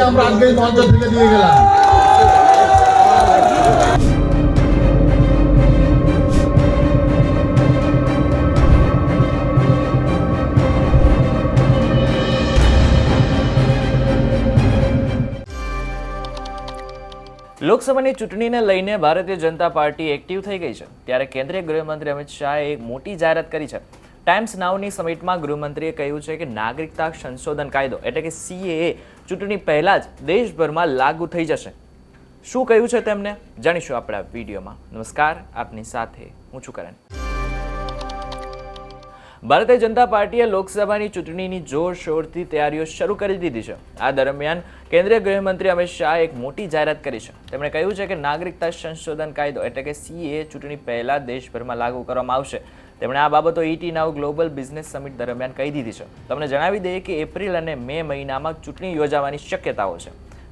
আমরা আজকে এই মঞ্চ থেকে দিয়ে গেলাম લોકસભાની ચૂંટણીને લઈને ભારતીય જનતા પાર્ટી એક્ટિવ થઈ ગઈ છે ત્યારે કેન્દ્રીય ગૃહમંત્રી અમિત શાહે એક મોટી જાહેરાત કરી છે ટાઈમ્સ નાવની સમિટમાં ગૃહમંત્રીએ કહ્યું છે કે નાગરિકતા સંશોધન કાયદો એટલે કે સીએએ ચૂંટણી પહેલાં જ દેશભરમાં લાગુ થઈ જશે. શું કહ્યું છે તેમને? જાણીશું આપણા વિડીયોમાં. નમસ્કાર, આપની સાથે હું છું કરણ. ભારતીય જનતા પાર્ટીએ લોકસભાની ચૂંટણીની જોરશોરથી તૈયારીઓ શરૂ કરી દીધી છે. આ દરમિયાન કેન્દ્રીય ગૃહમંત્રી અમિત શાહે એક મોટી જાહેરાત કરી છે. તેમણે કહ્યું છે કે નાગરિકતા સંશોધન કાયદો એટલે કે સીએ ચૂંટણી પહેલા દેશભરમાં લાગુ કરવામાં આવશે. તેમણે આ બાબતો ET now global business summit દરમિયાન કહી દીધી છે. તમને જણાવી દઈએ કે એપ્રિલ અને મે મહિનામાં ચૂંટણી યોજાવાની શક્યતાઓ છે.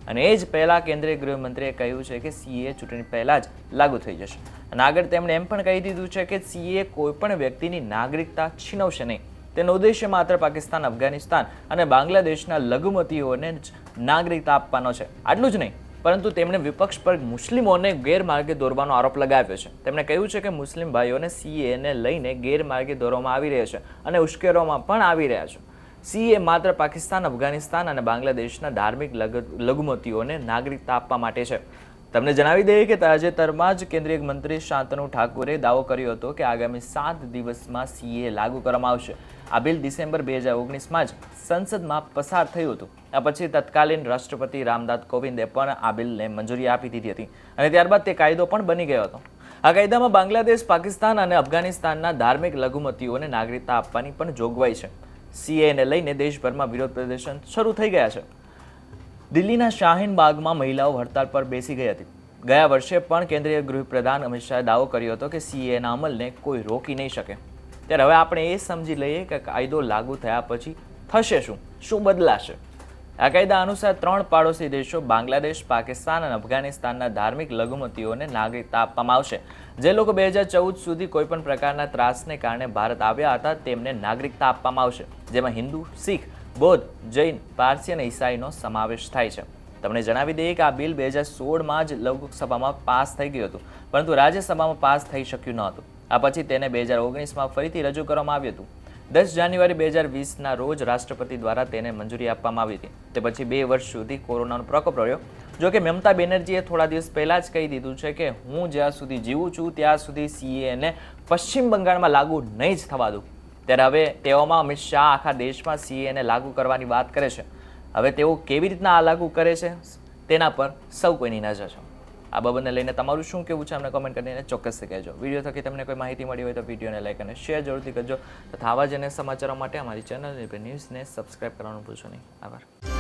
અને એ જ પહેલા કેન્દ્રીય ગૃહમંત્રીએ કહ્યું છે કે સીએ ચૂંટણી પહેલાં જ લાગુ થઈ જશે. અને આગળ તેમણે એમ પણ કહી દીધું છે કે સીએ કોઈપણ વ્યક્તિની નાગરિકતા છીનવશે નહીં. તેનો ઉદ્દેશ્ય માત્ર પાકિસ્તાન, અફઘાનિસ્તાન અને બાંગ્લાદેશના લઘુમતીઓને જ નાગરિકતા આપવાનો છે. આટલું જ નહીં. પરંતુ તેમણે વિપક્ષ પર મુસ્લિમોને ગેરમાર્ગે દોરવાનો આરોપ લગાવ્યો છે. તેમણે કહ્યું છે કે મુસ્લિમ ભાઈઓને સીએને લઈને ગેરમાર્ગે દોરવામાં આવી રહ્યા છે અને ઉશ્કેરવામાં પણ આવી રહ્યા છે. સીએ માત્ર પાકિસ્તાન, અફઘાનિસ્તાન અને બાંગ્લાદેશના ધાર્મિક લઘુમતીઓને નાગરિકતા આપવા માટે છે. તમને જણાવી દઈએ કે તાજેતરમાં જ કેન્દ્રીય મંત્રી શાંતનુ ઠાકુરે દાવો કર્યો હતો કે આગામી સાત દિવસમાં સીએ લાગુ કરવામાં આવશે. આ બિલ ડિસેમ્બર બે હજાર ઓગણીસમાં જ સંસદમાં પસાર થયું હતું. આ પછી તત્કાલીન રાષ્ટ્રપતિ રામનાથ કોવિંદે પણ આ બિલને મંજૂરી આપી દીધી હતી અને ત્યારબાદ તે કાયદો પણ બની ગયો હતો. આ કાયદામાં બાંગ્લાદેશ, પાકિસ્તાન અને અફઘાનિસ્તાનના ધાર્મિક લઘુમતીઓને નાગરિકતા આપવાની પણ જોગવાઈ છે. સીએને લઈને દેશભરમાં વિરોધ પ્રદર્શન શરૂ થઈ ગયા છે. દિલ્હીના શાહીન બાગમાં મહિલાઓ હડતાલ પર બેસી ગઈ હતી. ગયા વર્ષે પણ કેન્દ્રીય ગૃહપ્રધાન અમિત શાહે દાવો કર્યો હતો કે સીએના અમલને કોઈ રોકી નહીં શકે. ત્યારે હવે આપણે એ સમજી લઈએ કે કાયદો લાગુ થયા પછી થશે શું? શું બદલાશે? આ કાયદા અનુસાર ત્રણ પાડોશી દેશો બાંગ્લાદેશ, પાકિસ્તાન અને અફઘાનિસ્તાનના ધાર્મિક લઘુમતીઓને નાગરિકતા આપવામાં આવશે. જે લોકો બે હજાર ચૌદ સુધી કોઈપણ પ્રકારના ત્રાસને કારણે ભારત આવ્યા હતા તેમને નાગરિકતા આપવામાં આવશે. જેમાં હિન્દુ, શીખ બૌદ્ધ જૈન, પારસી અને ઈસાઈનો સમાવેશ થાય છે. તમને જણાવી દઈએ કે આ બિલ બે હજાર સોળમાં જ લોકસભામાં પાસ થઈ ગયું હતું, પરંતુ રાજ્યસભામાં પાસ થઈ શક્યું ન હતું. આ પછી તેને બે હજાર ઓગણીસમાં ફરીથી રજૂ કરવામાં આવ્યું હતું. દસ જાન્યુઆરી બે હજાર વીસના રોજ રાષ્ટ્રપતિ દ્વારા તેને મંજૂરી આપવામાં આવી હતી. તે પછી બે વર્ષ સુધી કોરોનાનો પ્રકોપ રહ્યો. જો કે મમતા બેનર્જીએ થોડા દિવસ પહેલાં જ કહી દીધું છે કે હું જ્યાં સુધી જીવું છું, ત્યાં સુધી સીએને પશ્ચિમ બંગાળમાં લાગુ નહીં જ થવા દઉં. ત્યારે હવે તેઓમાં અમિત શાહ આખા દેશમાં સીએને લાગુ કરવાની વાત કરે છે. હવે તેઓ કેવી રીતના આ લાગુ કરે છે, તેના પર સૌ કોઈની નજર છે. આ બાબતને લઈને તમારું શું કેવું છે, અમને કોમેન્ટ કરીને ચોક્કસથી કહેજો. વીડિયો થકી તમને કોઈ માહિતી મળી હોય તો વિડીયોને લાઈક અને શેર જરૂરથી કરજો. તથા આવા જ સમાચારો માટે અમારી ચેનલ ન્યૂઝને સબસ્ક્રાઇબ કરવાનું ભૂલશો નહીં. આભાર.